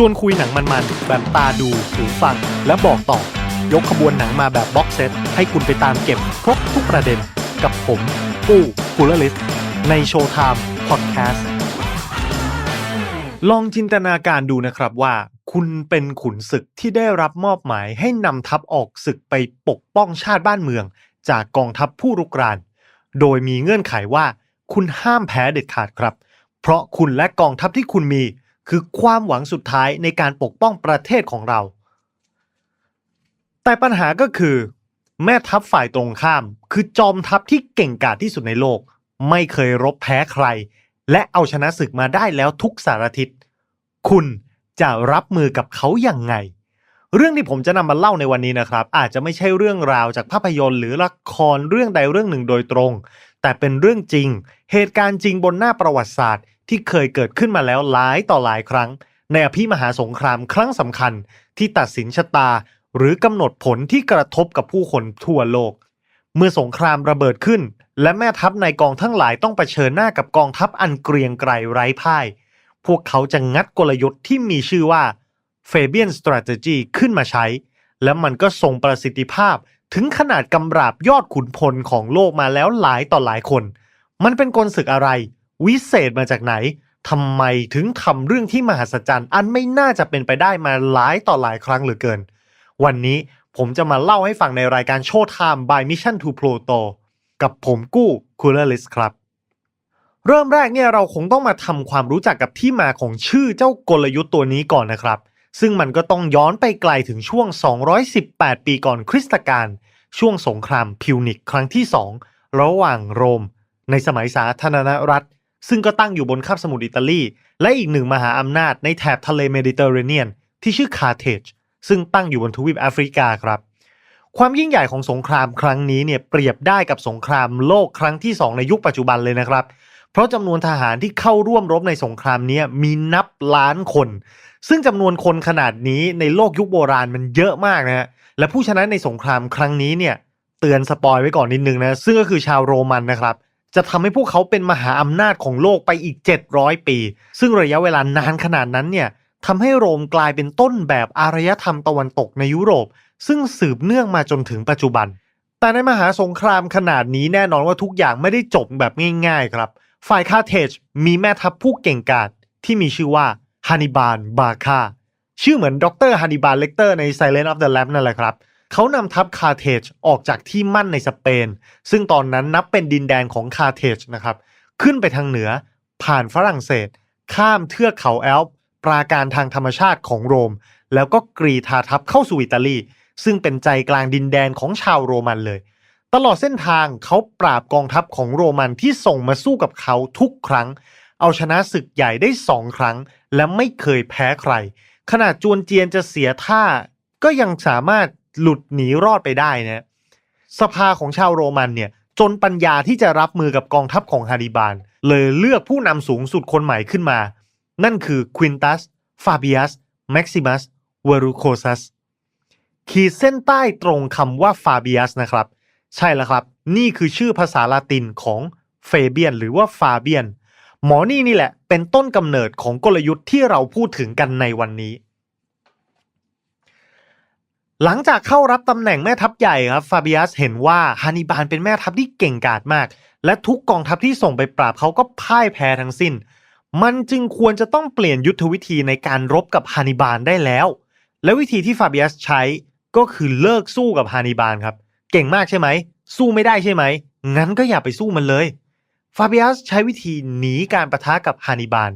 ชวนคุยหนังมันๆ แบบตาดูหูฟัง และบอกต่อ ยกขบวนหนังมาแบบบ็อกเซต ให้คุณไปตามเก็บครบทุกประเด็น กับผมกู้คูลลิสในโชว์ไทม์พอดแคสต์ลองจินตนาการดูนะครับว่า คุณเป็นขุนศึกที่ได้รับมอบหมายให้นำทัพออกศึกไปปกป้องชาติบ้านเมือง จากกองทัพผู้รุกราน โดยมีเงื่อนไขว่า คุณห้ามแพ้เด็ดขาดครับ เพราะคุณและกองทัพที่คุณมี คือความหวังสุดท้ายในการปกป้องประเทศของเรา แต่ปัญหาก็คือ แม่ทัพฝ่ายตรงข้าม คือจอมทัพที่เก่งกาจที่สุดในโลก ไม่เคยรบแพ้ใคร และเอาชนะศึกมาได้แล้วทุกสารทิศคุณจะรับมือกับเขาอย่างไง เรื่องที่ผมจะนำมาเล่าในวันนี้นะครับ อาจจะไม่ใช่เรื่องราวจากภาพยนตร์หรือละครเรื่องใดเรื่องหนึ่งโดยตรง แต่เป็นเรื่องจริง เหตุการณ์จริงบนหน้าประวัติศาสตร์ ที่เคยเกิดขึ้นมาแล้วหลายต่อหลายครั้ง ในอภิมหาสงครามครั้งสำคัญ ที่ตัดสินชะตา หรือกำหนดผลที่กระทบกับผู้คนทั่วโลก เมื่อสงครามระเบิดขึ้น และแม่ทัพในกองทั้งหลายต้องเผชิญหน้ากับกองทัพอันเกรียงไกรไร้พ่าย พวกเขาจะงัดกลยุทธ์ที่มีชื่อว่า Fabian Strategy ขึ้นมาใช้ และมันก็ทรงประสิทธิภาพถึงขนาดกำราบยอดขุนพลของโลกมาแล้วหลายต่อหลายคน มันเป็นกลศึกอะไร วิเศษมาจากไหนทำไมถึงทำเรื่องที่มหัศจรรย์ อันไม่น่าจะเป็นไปได้มาหลายต่อหลายครั้งเหลือเกิน วันนี้ผมจะมาเล่าให้ฟังในรายการโชว์ไทม์ by Mission to Pluto กับผมกู้คูลเลิสครับ เริ่มแรกเนี่ยเราคงต้องมาทำความรู้จักกับที่มาของชื่อเจ้ากลยุทธ์ตัวนี้ก่อนนะครับ ซึ่งมันก็ต้องย้อนไปไกลถึงช่วง 218 ปีก่อนคริสตกาลช่วงสงครามพิวนิกครั้งที่ 2 ระหว่างโรม ในสมัยสาธารณรัฐ ซึ่งก็ตั้งอยู่บนคาบสมุทรอิตาลี และอีกหนึ่งมหาอำนาจในแถบทะเลเมดิเตอร์เรเนียน ที่ชื่อคาร์เทจซึ่งตั้งอยู่บนทวีปแอฟริกาครับ ความยิ่งใหญ่ของสงครามครั้งนี้เนี่ยเปรียบได้กับสงครามโลกครั้งที่ 2 ในยุคปัจจุบันเลยนะครับ เพราะจำนวนทหารที่เข้าร่วมรบในสงครามนี้มีนับล้านคน ซึ่งจำนวนคนขนาดนี้ในโลกยุคโบราณมันเยอะมากนะฮะและผู้ชนะในสงครามครั้งนี้เนี่ยเตือนสปอยไว้ก่อนนิดนึงนะซึ่งก็คือชาวโรมันนะครับ จะทำให้พวกเขาเป็นมหาอำนาจของโลกไปอีก 700 ปี ซึ่งระยะเวลานานขนาดนั้นเนี่ยทำให้โรมกลายเป็นต้นแบบอารยธรรมตะวันตกในยุโรป ซึ่งสืบเนื่องมาจนถึงปัจจุบัน แต่ในมหาสงครามขนาดนี้แน่นอนว่าทุกอย่างไม่ได้จบแบบง่ายๆครับ ฝ่ายคาร์เทจมีแม่ทัพผู้เก่งกาจที่มีชื่อว่าฮันนิบาลบาคาชื่อเหมือนดรฮันนิบาลเลกเตอร์ใน Silent of the Lamb นั่นแหละครับเเขานำทัพคาร์เทจออกจากที่มั่นในสเปน ซึ่งตอนนั้นนับเป็นดินแดนของคาร์เทจนะครับ ขึ้นไปทางเหนือ ผ่านฝรั่งเศส ข้ามเทือกเขาแอลป์ปราการทางธรรมชาติของโรม แล้วก็กรีธาทัพเข้าสู่อิตาลี ซึ่งเป็นใจกลางดินแดนของชาวโรมันเลย ตลอดเส้นทางเขาปราบกองทัพของโรมันที่ส่งมาสู้กับเขาทุกครั้ง เอาชนะศึกใหญ่ได้สองครั้ง และไม่เคยแพ้ใคร ขนาดจวนเจียนจะเสียท่าก็ยังสามารถ หลุดหนีรอดไปได้นะสภาของชาวโรมันเนี่ยจนปัญญาที่จะรับมือกับกองทัพของฮานิบาลเลยเลือกผู้นำสูงสุดคนใหม่ขึ้นมา นั่นคือควินตัสฟาเบียสแม็กซิมัสเวรูโคซัสขีดเส้นใต้ตรงคำว่าฟาเบียสนะครับ ใช่แล้วครับ นี่คือชื่อภาษาลาตินของเฟเบียน หรือว่าฟาเบียน หมอนี่นี่แหละ เป็นต้นกำเนิดของกลยุทธ์ที่เราพูดถึงกันในวันนี้ หลังจากเข้ารับตำแหน่งแม่ทัพใหญ่ครับฟาเบียสเห็นว่าฮันนิบาลเป็นแม่ทัพที่เก่งกาจมาก และทุกกองทัพที่ส่งไปปราบเขาก็พ่ายแพ้ทั้งสิ้น มันจึงควรจะต้องเปลี่ยนยุทธวิธีในการรบกับฮันนิบาลได้แล้ว และวิธีที่ฟาเบียสใช้ก็คือเลิกสู้กับฮันนิบาลครับ เก่งมากใช่ไหม สู้ไม่ได้ใช่ไหม งั้นก็อย่าไปสู้มันเลยฟาเบียสใช้วิธีหนีการประทะกับฮันนิบาล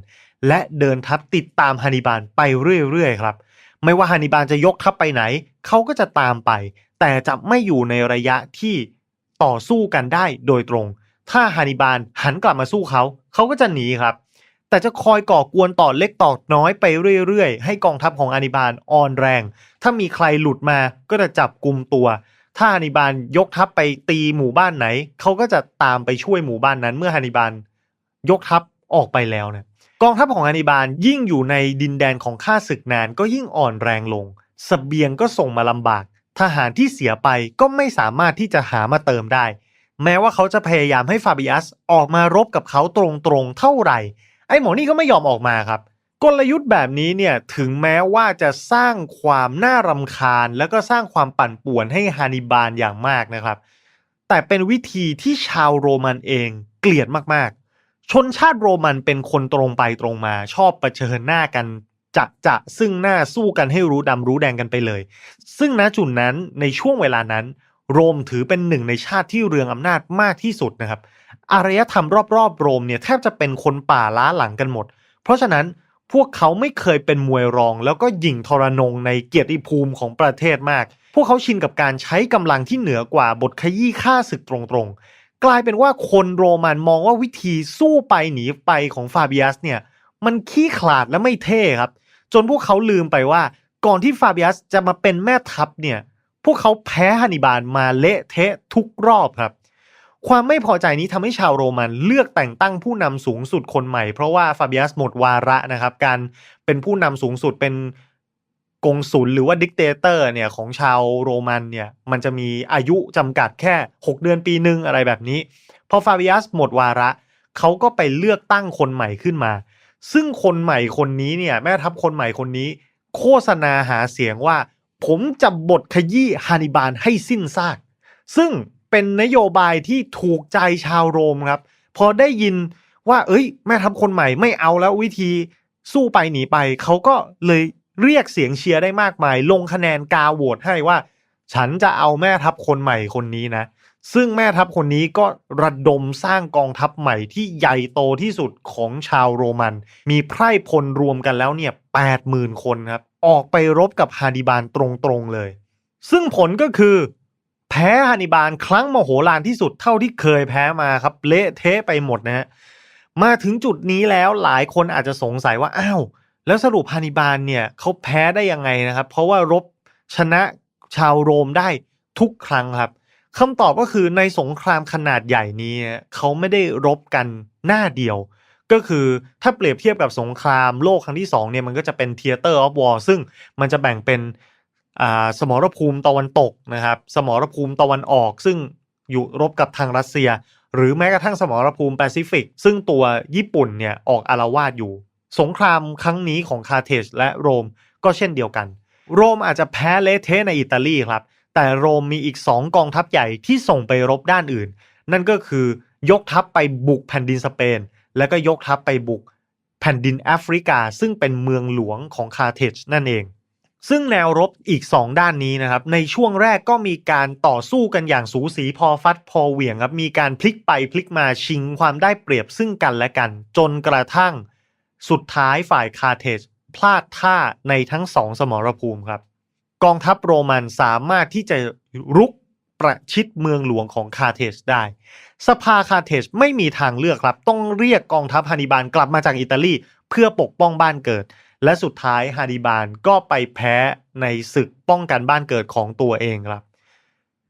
และเดินทัพติดตามฮันนิบาลไปเรื่อยๆครับ ไม่ว่าฮันนิบาลจะยกทัพไปไหน เขาก็จะตามไป แต่จะไม่อยู่ในระยะที่ต่อสู้กันได้โดยตรง ถ้าฮันนิบาลหันกลับมาสู้เขา เขาก็จะหนีครับ แต่จะคอยก่อกวนต่อเล็กต่อน้อยไปเรื่อยๆ ให้กองทัพของฮันนิบาลอ่อนแรง ถ้ามีใครหลุดมาก็จะจับกลุ่มตัว ถ้าฮันนิบาลยกทัพไปตีหมู่บ้านไหน เขาก็จะตามไปช่วยหมู่บ้านนั้น เมื่อฮันนิบาลยกทัพออกไปแล้วนะ กองทัพของฮันนิบาลยิ่งอยู่ในดินแดนของข้าศึกนานก็ยิ่งอ่อนแรงลงสเสบียงก็ส่งมาลำบาก ทหารที่เสียไปก็ไม่สามารถที่จะหามาเติมได้ แม้ว่าเขาจะพยายามให้ฟาบิอัสออกมารบกับเขาตรงๆเท่าไหร่ ไอ้หมอนี่ก็ไม่ยอมออกมาครับ กลยุทธ์แบบนี้เนี่ยถึงแม้ว่าจะสร้างความน่ารำคาญ แล้วก็สร้างความปั่นป่วนให้ฮานิบาลอย่างมากนะครับ แต่เป็นวิธีที่ชาวโรมันเองเกลียดมาก ชนชาติโรมันเป็นคนตรงไปตรงมาชอบประเชิญหน้ากันจะจะซึ่งหน้าสู้กันให้รู้ดำรู้แดงกันไปเลย ซึ่งณจุดนั้นในช่วงเวลานั้น โรมถือเป็นหนึ่งในชาติที่เรืองอำนาจมากที่สุดนะครับอารยธรรมรอบๆโรมเนี่ยแทบจะเป็นคนป่าล้าหลังกันหมด เพราะฉะนั้นพวกเขาไม่เคยเป็นมวยรอง แล้วก็หยิ่งทรนงในเกียรติภูมิของประเทศมาก พวกเขาชินกับการใช้กำลังที่เหนือกว่าบทขยี้ฆ่าศึกตรงๆ กลายเป็นว่าคนโรมันมองว่าวิธีสู้ไปหนีไปของฟาบิอัสเนี่ย มันขี้ขลาดและไม่เท่ครับ จนพวกเขาลืมไปว่าก่อนที่ฟาบิอัสจะมาเป็นแม่ทัพเนี่ย พวกเขาแพ้ฮันนิบาลมาเละเทะทุกรอบครับ ความไม่พอใจนี้ทำให้ชาวโรมันเลือกแต่งตั้งผู้นำสูงสุดคนใหม่ เพราะว่าฟาบิอัสหมดวาระนะครับ การเป็นผู้นำสูงสุดเป็น กงสุลหรือว่าดิกเตเตอร์เนี่ยของชาวโรมันเนี่ยมันจะมีอายุจำกัดแค่ 6 เดือนปีหนึ่งอะไรแบบนี้ พอฟาบิอัสหมดวาระเขาก็ไปเลือกตั้งคนใหม่ขึ้นมา ซึ่งคนใหม่คนนี้เนี่ยแม่ทัพคนใหม่คนนี้ โฆษณาหาเสียงว่า ผมจะบทขยี้ฮานิบาลให้สิ้นซาก ซึ่งเป็นนโยบายที่ถูกใจชาวโรมครับ พอได้ยินว่า เอ้ย แม่ทัพคนใหม่ไม่เอาแล้ววิธีสู้ไปหนีไปเขาก็เลย เรียกเสียงเชียร์ได้มากมาย ลงคะแนนกาโหวตให้ว่า ฉันจะเอาแม่ทัพคนใหม่คนนี้นะ ซึ่งแม่ทัพคนนี้ก็ระดมสร้างกองทัพใหม่ที่ใหญ่โตที่สุดของชาวโรมัน มีไพร่พลรวมกันแล้วเนี่ยแปดหมื่นคนครับ ออกไปรบกับฮานิบาลตรงๆเลย ซึ่งผลก็คือ แพ้ฮานิบาลครั้งโมโหลานที่สุดเท่าที่เคยแพ้มาครับ เละเทะไปหมดนะฮะมาถึงจุดนี้แล้วหลายคนอาจจะสงสัยว่าอ้าว แล้วสรุปฮานิบาลเนี่ยเขาแพ้ได้ยังไงนะครับ เพราะว่ารบชนะชาวโรมได้ทุกครั้งครับคำตอบก็คือในสงครามขนาดใหญ่นี้เขาไม่ได้รบกันหน้าเดียว ก็คือถ้าเปรียบเทียบกับสงครามโลกครั้งที่2เนี่ยมันก็จะเป็น Theater of War ซึ่งมันจะแบ่งเป็นสมรภูมิตะวันตกนะครับ สมรภูมิตะวันออก ซึ่งอยู่รบกับทางรัสเซีย หรือแม้กระทั่งสมรภูมิแปซิฟิก ซึ่งตัวญี่ปุ่นเนี่ยออกอารวาสอยู่ สงครามครั้งนี้ของคาร์เทจและโรมก็เช่นเดียวกัน โรมอาจจะแพ้เลเทในอิตาลีครับ แต่โรมมีอีก 2 กองทัพใหญ่ที่ส่งไปรบด้านอื่น นั่นก็คือยกทัพไปบุกแผ่นดินสเปน และก็ยกทัพไปบุกแผ่นดินแอฟริกา ซึ่งเป็นเมืองหลวงของคาร์เทจนั่นเอง ซึ่งแนวรบอีก 2 ด้านนี้นะครับ ในช่วงแรกก็มีการต่อสู้กันอย่างสูสีพอฟัดพอเหวี่ยงครับ มีการพลิกไปพลิกมาชิงความได้เปรียบซึ่งกันและกัน จนกระทั่ง สุดท้ายฝ่ายคาเทจพลาดท่าในทั้งสองสมรภูมิครับ กองทัพโรมันสามารถที่จะรุกประชิดเมืองหลวงของคาเทจได้ สภาคาเทจไม่มีทางเลือกครับ ต้องเรียกกองทัพฮานิบาลกลับมาจากอิตาลีเพื่อปกป้องบ้านเกิด และสุดท้ายฮานิบาลก็ไปแพ้ในศึกป้องกันบ้านเกิดของตัวเองครับ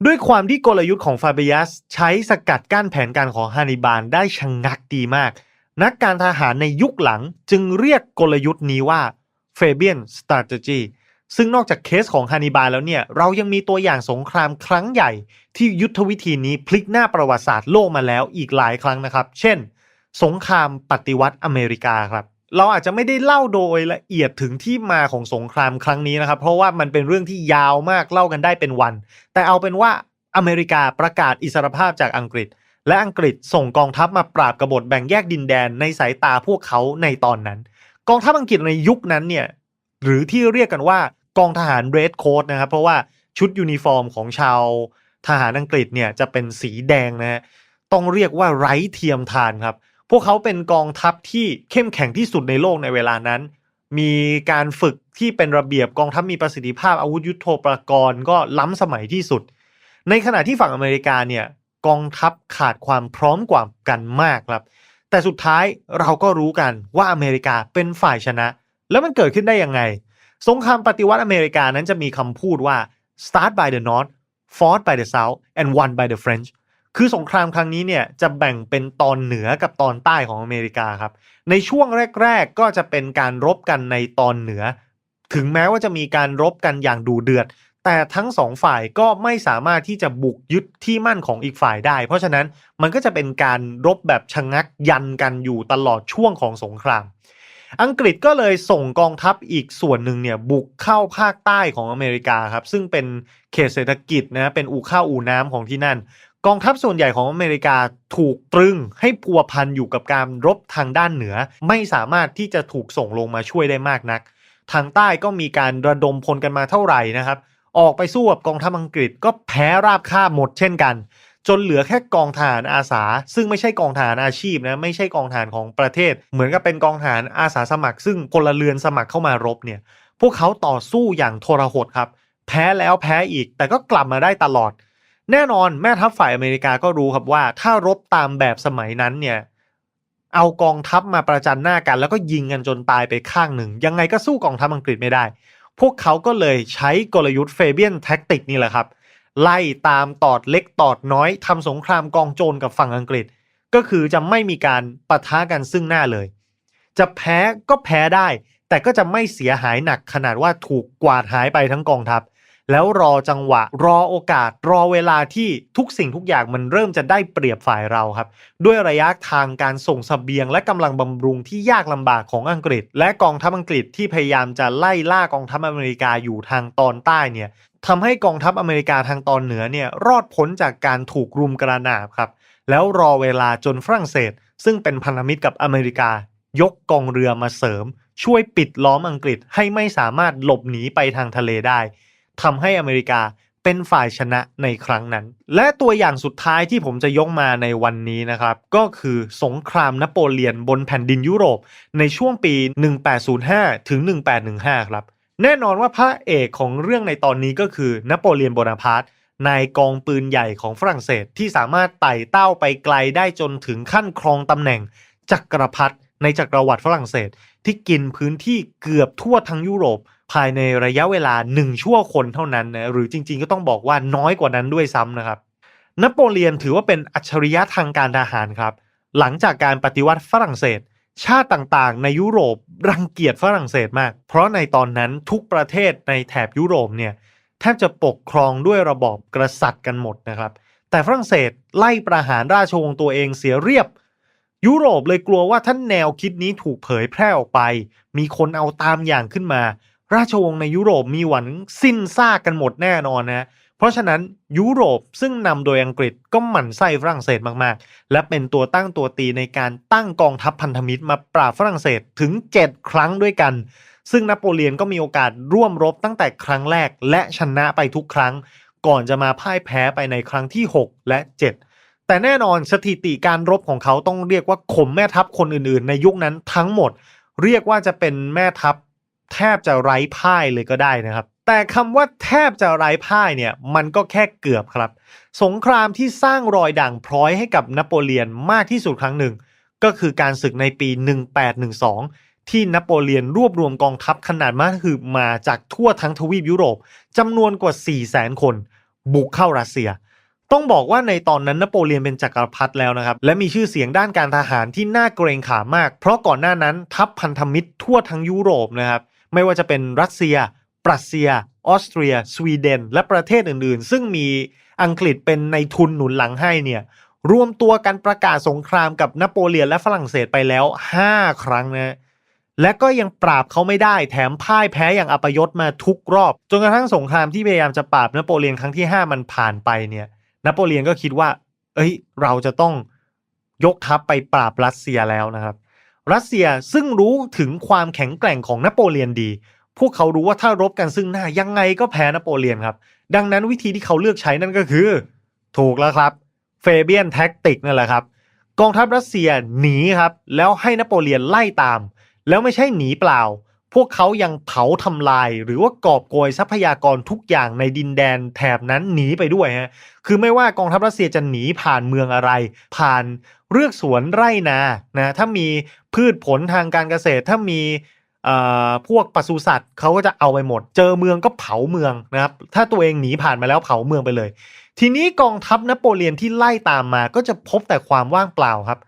ด้วยความที่กลยุทธ์ของฟาเบียสใช้สกัดกั้นแผนการของฮานิบาลได้ชะงงักดีมาก นักการทหารในยุคหลังจึงเรียกกลยุทธ์นี้ว่า Fabian Strategy ซึ่งนอกจากเคสของฮานิบาลแล้วเนี่ย เรายังมีตัวอย่างสงครามครั้งใหญ่ ที่ยุทธวิธีนี้พลิกหน้าประวัติศาสตร์โลกมาแล้วอีกหลายครั้งนะครับ เช่น สงครามปฏิวัติอเมริกาครับ เราอาจจะไม่ได้เล่าโดยละเอียดถึงที่มาของสงครามครั้งนี้นะครับ เพราะว่ามันเป็นเรื่องที่ยาวมากเล่ากันได้เป็นวัน แต่เอาเป็นว่าอเมริกาประกาศอิสรภาพจากอังกฤษ และอังกฤษส่งกองทัพมาปราบกบฏแบ่งแยกดินแดนในสายตาพวกเขาในตอนนั้น กองทัพอังกฤษในยุคนั้นเนี่ยหรือที่เรียกกันว่ากองทหารเรดโค้ดนะครับเพราะว่าชุดยูนิฟอร์มของชาวทหารอังกฤษเนี่ยจะเป็นสีแดงนะฮะต้องเรียกว่าไร้เทียมทานครับ พวกเขาเป็นกองทัพที่เข้มแข็งที่สุดในโลกในเวลานั้น มีการฝึกที่เป็นระเบียบกองทัพมีประสิทธิภาพอาวุธยุโทโธปกรณ์ก็ล้ำสมัยที่สุด ในขณะที่ฝั่งอเมริกาเนี่ย กองทัพขาดความพร้อมกว่ากันมากครับ แต่สุดท้ายเราก็รู้กันว่าอเมริกาเป็นฝ่ายชนะ แล้วมันเกิดขึ้นได้ยังไง สงครามปฏิวัติอเมริกานั้นจะมีคำพูดว่า start by the north fought by the south and won by the French คือสงครามครั้งนี้เนี่ยจะแบ่งเป็นตอนเหนือกับตอนใต้ของอเมริกาครับ ในช่วงแรก ๆ ก็จะเป็นการรบกันในตอนเหนือ ถึงแม้ว่าจะมีการรบกันอย่างดูเดือด แต่ทั้งสองฝ่ายก็ไม่สามารถที่จะบุกยึดที่มั่นของอีกฝ่ายได้ เพราะฉะนั้นมันก็จะเป็นการรบแบบชะงักยันกันอยู่ตลอดช่วงของสงคราม อังกฤษก็เลยส่งกองทัพอีกส่วนหนึ่งเนี่ยบุกเข้าภาคใต้ของอเมริกาครับ ซึ่งเป็นเขตเศรษฐกิจนะเป็นอู่ข้าวอู่น้ำของที่นั่น กองทัพส่วนใหญ่ของอเมริกาถูกตรึงให้พัวพันอยู่กับการรบทางด้านเหนือ ไม่สามารถที่จะถูกส่งลงมาช่วยได้มากนัก ทางใต้ก็มีการระดมพลกันมาเท่าไหร่นะครับ ออกไปสู้กับกองทัพอังกฤษก็แพ้ราบคาบหมดเช่นกัน จนเหลือแค่กองทหารอาสา ซึ่งไม่ใช่กองทหารอาชีพนะไม่ใช่กองทหารของประเทศ เหมือนกับเป็นกองทหารอาสาสมัคร ซึ่งพลเรือนสมัครเข้ามารบเนี่ยพวกเขาต่อสู้อย่างทรหดครับ แพ้แล้วแพ้อีก แต่ก็กลับมาได้ตลอด แน่นอนแม่ทัพฝ่ายอเมริกาก็รู้ครับว่า ถ้ารบตามแบบสมัยนั้นเนี่ยเอากองทัพมาประจันหน้ากัน แล้วก็ยิงกันจนตายไปข้างหนึ่ง ยังไงก็สู้กองทัพอังกฤษไม่ได้ พวกเขาก็เลยใช้กลยุทธ์เฟเบียนแท็กติกนี่แหละครับ ไล่ตามตอดเล็กตอดน้อยทำสงครามกองโจรกับฝั่งอังกฤษ ก็คือจะไม่มีการปะทะกันซึ่งหน้าเลย จะแพ้ก็แพ้ได้ แต่ก็จะไม่เสียหายหนักขนาดว่าถูกกวาดหายไปทั้งกองทัพ แล้วรอจังหวะ รอโอกาส รอเวลาที่ทุกสิ่งทุกอย่างมันเริ่มจะได้เปรียบฝ่ายเราครับ ด้วยระยะทางการส่งสเสบียง และกำลังบำรุงที่ยากลำบากของอังกฤษ และกองทัพอังกฤษที่พยายามจะไล่ล่ากองทัพอเมริกาอยู่ทางตอนใต้เนี่ยทำให้กองทัพอเมริกาทางตอนเหนือเนี่ยรอดพ้นจากการถูกรุมกระหน่ำครับแล้วรอเวลาจนฝรั่งเศส ซึ่งเป็นพันธมิตรกับอเมริกา ยกกองเรือมาเสริม ช่วยปิดล้อมอังกฤษให้ไม่สามารถหลบหนีไปทางทะเลได้ ทำให้อเมริกาเป็นฝ่ายชนะในครั้งนั้น และตัวอย่างสุดท้ายที่ผมจะยกมาในวันนี้นะครับ ก็คือสงครามนโปเลียนบนแผ่นดินยุโรป ในช่วงปี 1805 ถึง 1815 ครับ แน่นอนว่าพระเอกของเรื่องในตอนนี้ก็คือนโปเลียนโบนาพาร์ตนายกองปืนใหญ่ของฝรั่งเศสที่สามารถไต่เต้าไปไกลได้จนถึงขั้นครองตำแหน่ง จักรพรรดิในจักรวรรดิฝรั่งเศส ที่กินพื้นที่เกือบทั่วทั้งยุโรป ภายในระยะเวลาหนึ่งชั่วคนเท่านั้นนะหรือจริง ๆ ก็ต้องบอกว่าน้อยกว่านั้นด้วยซ้ำนะครับ นโปเลียนถือว่าเป็นอัจฉริยะทางการทหารครับ หลังจากการปฏิวัติฝรั่งเศส ชาติต่างๆ ในยุโรปรังเกียจฝรั่งเศสมาก เพราะในตอนนั้นทุกประเทศในแถบยุโรปเนี่ยแทบจะปกครองด้วยระบอบกษัตริย์กันหมดนะครับ แต่ฝรั่งเศสไล่ประหารราชวงศ์ตัวเองเสียเรียบ ยุโรปเลยกลัวว่าท่านแนวคิดนี้ถูกเผยแพร่ออกไป มีคนเอาตามอย่างขึ้นมา ราชวงศ์ในยุโรปมีหวังสิ้นซากกันหมดแน่นอนนะเพราะฉะนั้นยุโรปซึ่งนำโดยอังกฤษก็หมั่นไส้ฝรั่งเศสมากๆ และเป็นตัวตั้งตัวตีในการตั้งกองทัพพันธมิตรมาปราบฝรั่งเศสถึง 7 ครั้งด้วยกัน ซึ่งนโปเลียนก็มีโอกาสร่วมรบตั้งแต่ครั้งแรกและชนะไปทุกครั้ง ก่อนจะมาพ่ายแพ้ไปในครั้งที่ 6 และ 7 แต่แน่นอนสถิติการรบของเขาต้องเรียกว่าข่มแม่ทัพคนอื่นๆ ในยุคนั้นทั้งหมด เรียกว่าจะเป็นแม่ทัพ แทบจะไร้พ่ายเลยก็ได้นะครับ แต่คำว่าแทบจะไร้พ่ายเนี่ยมันก็แค่เกือบครับ สงครามที่สร้างรอยด่างพร้อยให้กับนโปเลียนมากที่สุดครั้งหนึ่ง ก็คือการศึกในปี 1812 ที่นโปเลียนรวบรวมกองทัพขนาดมากคือมาจากทั่วทั้งทวีปยุโรปจำนวนกว่า 400,000 คน บุกเข้ารัสเซียต้องบอกว่าในตอนนั้นนโปเลียนเป็นจักรพรรดิแล้วนะครับ และมีชื่อเสียงด้านการทหารที่น่าเกรงขามมาก เพราะก่อนหน้านั้นทัพพันธมิตรทั่วทั้งยุโรปนะครับ ไม่ว่าจะเป็นรัสเซีย ปรัสเซีย ออสเตรีย สวีเดน และประเทศอื่นๆ ซึ่งมีอังกฤษเป็นในทุนหนุนหลังให้เนี่ยรวมตัวกันประกาศสงครามกับนโปเลียนและฝรั่งเศสไปแล้ว 5 ครั้งนะและก็ยังปราบเขาไม่ได้แถมพ่ายแพ้อย่างอัปยศมาทุกรอบ จนกระทั่งสงครามที่พยายามจะปราบนโปเลียนครั้งที่ 5 มันผ่านไปเนี่ยนโปเลียนก็คิดว่า เอ้ย เราจะต้องยกทัพไปปราบรัสเซียแล้วนะครับ รัสเซียซึ่งรู้ถึงความแข็งแกร่งของนโปเลียนดี พวกเขารู้ว่าถ้ารบกันซึ่งหน้ายังไงก็แพ้นโปเลียนครับ ดังนั้นวิธีที่เขาเลือกใช้นั่นก็คือ ถูกแล้วครับเฟเบียนแท็กติกนั่นแหละครับ กองทัพรัสเซียหนีครับ แล้วให้นโปเลียนไล่ตาม แล้วไม่ใช่หนีเปล่า พวกเขายังเผาทำลาย หรือว่ากอบโกยทรัพยากรทุกอย่างในดินแดนแถบนั้นหนีไปด้วยฮะคือไม่ว่ากองทัพรัสเซียจะหนีผ่านเมืองอะไร ผ่านเรือกสวนไร่นานะถ้ามีพืชผลทางการเกษตรถ้ามี พวกปศุสัตว์เขาก็จะเอาไปหมด เจอเมืองก็เผาเมืองนะครับ ถ้าตัวเองหนีผ่านมาแล้วเผาเมืองไปเลย ทีนี้กองทัพนโปเลียนที่ไล่ตามมาก็จะพบแต่ความว่างเปล่าครับ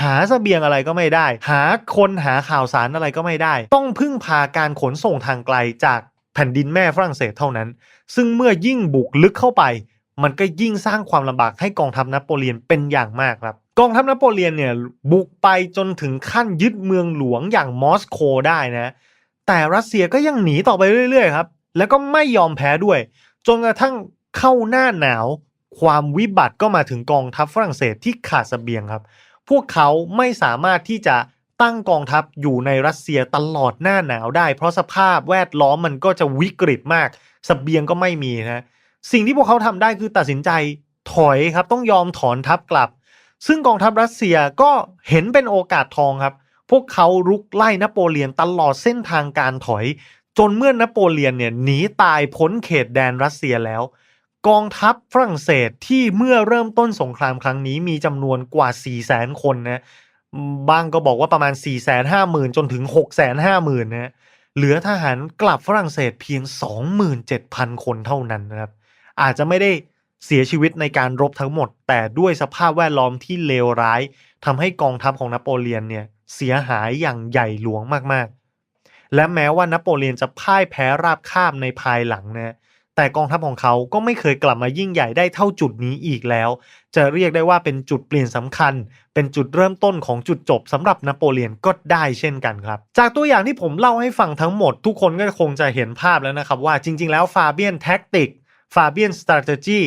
หาเสบียงอะไรก็ไม่ได้ หาคนหาข่าวสารอะไรก็ไม่ได้ ต้องพึ่งพาการขนส่งทางไกลจากแผ่นดินแม่ฝรั่งเศสเท่านั้น ซึ่งเมื่อยิ่งบุกลึกเข้าไป มันก็ยิ่งสร้างความลำบากให้กองทัพนโปเลียนเป็นอย่างมากครับ กองทัพนโปเลียนเนี่ยบุกไปจนถึงขั้นยึดเมืองหลวงอย่างมอสโกได้นะ แต่รัสเซียก็ยังหนีต่อไปเรื่อยๆครับ แล้วก็ไม่ยอมแพ้ด้วย จนกระทั่งเข้าหน้าหนาว ความวิบัติก็มาถึงกองทัพฝรั่งเศสที่ขาดสเสบียงครับ พวกเขาไม่สามารถที่จะตั้งกองทัพอยู่ในรัสเซียตลอดหน้าหนาวได้ เพราะสภาพแวดล้อมมันก็จะวิกฤตมากสเสบียงก็ไม่มีนะ สิ่งที่พวกเขาทำได้คือตัดสินใจถอยครับต้องยอมถอนทัพกลับ ซึ่งกองทัพรัสเซียก็เห็นเป็นโอกาสทองครับ พวกเขารุกไล่นโปเลียนตลอดเส้นทางการถอย จนเมื่อนโปเลียนเนี่ยหนีตายพ้นเขตแดนรัสเซียแล้ว กองทัพฝรั่งเศสที่เมื่อเริ่มต้นสงครามครั้งนี้มีจำนวนกว่า 4 0 0แสนคนนะบางก็บอกว่าประมาณ 4 5 0 0 0 0 จนถึง 6 5 0 0 0 0นะเหลือทหารกลับฝรั่งเศสเพียง 27,000 คนเท่านั้นนะครับอาจจะไม่ได้ เสียชีวิตในการรบทั้งหมด แต่ด้วยสภาพแวดล้อมที่เลวร้ายทำให้กองทัพของนโปเลียนเนี่ยเสียหายอย่างใหญ่หลวงมากๆ และแม้ว่านโปเลียนจะพ่ายแพ้ราบคาบในภายหลังนะแต่กองทัพของเขาก็ไม่เคยกลับมายิ่งใหญ่ได้เท่าจุดนี้อีกแล้ว จะเรียกได้ว่าเป็นจุดเปลี่ยนสำคัญ เป็นจุดเริ่มต้นของจุดจบสำหรับนโปเลียนก็ได้เช่นกันครับ จากตัวอย่างที่ผมเล่าให้ฟังทั้งหมด ทุกคนก็คงจะเห็นภาพแล้วนะครับว่าจริง ๆ แล้วฟาเบียนแท็กติกฟาเบียนสต r a t e g y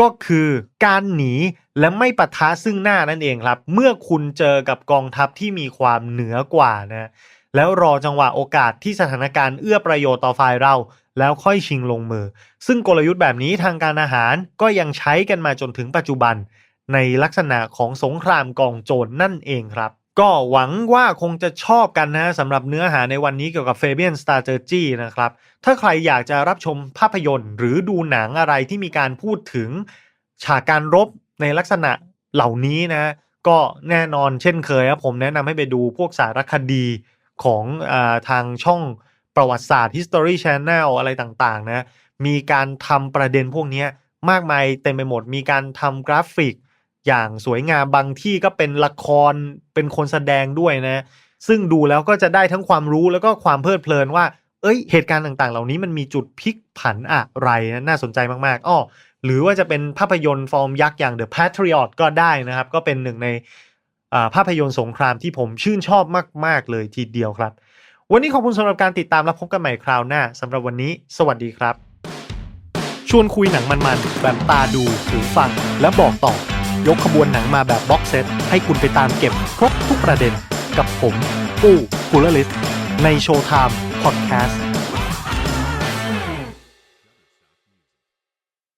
ก็คือการหนีและไม่ปะทะซึ่งหน้านั่นเองครับ เมื่อคุณเจอกับกองทัพที่มีความเหนือกว่านะแล้วรอจังหวะโอกาสที่สถานการณ์เอื้อประโยชน์ต่อฝ่ายเรา แล้วค่อยชิงลงมือ ซึ่งกลยุทธ์แบบนี้ทางการอาหารก็ยังใช้กันมาจนถึงปัจจุบัน ในลักษณะของสงครามกองโจรนนั่นเองครับ ก็หวังว่าคงจะชอบกันนะสำหรับเนื้อหาในวันนี้เกี่ยวกับ Fabian Strategy นะครับ ถ้าใครอยากจะรับชมภาพยนตร์ หรือดูหนังอะไรที่มีการพูดถึงฉากการรบในลักษณะเหล่านี้นะ ก็แน่นอนเช่นเคยครับผมแนะนำให้ไปดูพวกสารคดีของอทางช่องประวัติศาสตร์ History Channel อะไรต่างๆนะ มีการทำประเด็นพวกนี้มากมายเต็มไปหมด มีการทำกราฟิก อย่างสวยงามบางที่ก็เป็นละครเป็นคนแสดงด้วยนะ ซึ่งดูแล้วก็จะได้ทั้งความรู้แล้วก็ความเพลิดเพลินว่า เอ้ย เหตุการณ์ต่างๆ เหล่านี้มันมีจุดพลิกผันอะไรนะน่าสนใจมากๆอ้อหรือว่าจะเป็นภาพยนตร์ฟอร์มยักษ์อย่าง The Patriot ก็ได้นะครับ ก็เป็นหนึ่งในภาพยนตร์สงครามที่ผมชื่นชอบมาก ๆ เลยทีเดียวครับ วันนี้ขอบคุณสำหรับการติดตามและพบกันใหม่คราวหน้าสำหรับวันนี้ สวัสดีครับ ชวนคุยหนังมันๆแบบตาดูหูฟังและบอกต่อ ยกขบวนหนังมาแบบบ็อกเซตให้คุณไปตามเก็บครบทุกประเด็นกับผม ปู้กุลลิสในโชว์ไทม์พอดแคสต์